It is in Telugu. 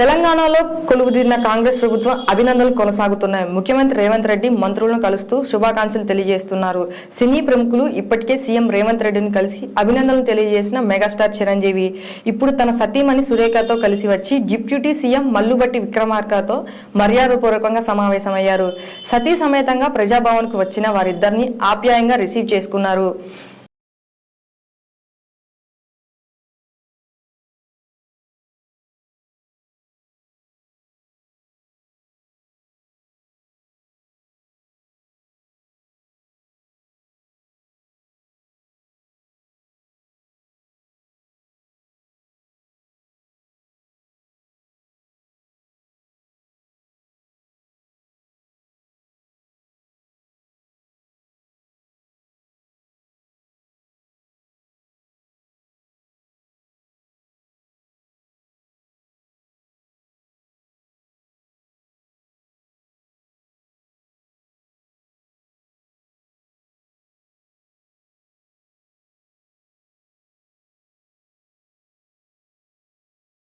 తెలంగాణలో కొలువుదీరిన కాంగ్రెస్ ప్రభుత్వం అభినందనలు కొనసాగుతున్నాయి. ముఖ్యమంత్రి రేవంత్ రెడ్డి మంత్రులను కలుస్తూ శుభాకాంక్షలు తెలియజేస్తున్నారు. సినీ ప్రముఖులు ఇప్పటికే సీఎం రేవంత్ రెడ్డిని కలిసి అభినందనలు తెలియజేసిన మెగాస్టార్ చిరంజీవి. ఇప్పుడు తన సతీమణి సురేఖతో కలిసి వచ్చి డిప్యూటీ సీఎం మల్లుబట్టి విక్రమార్కతో మర్యాదపూర్వకంగా సమావేశమయ్యారు. సతీ సమేతంగా ప్రజాభవన్కు వచ్చిన వారిద్దరిని ఆప్యాయంగా రిసీవ్ చేసుకున్నారు.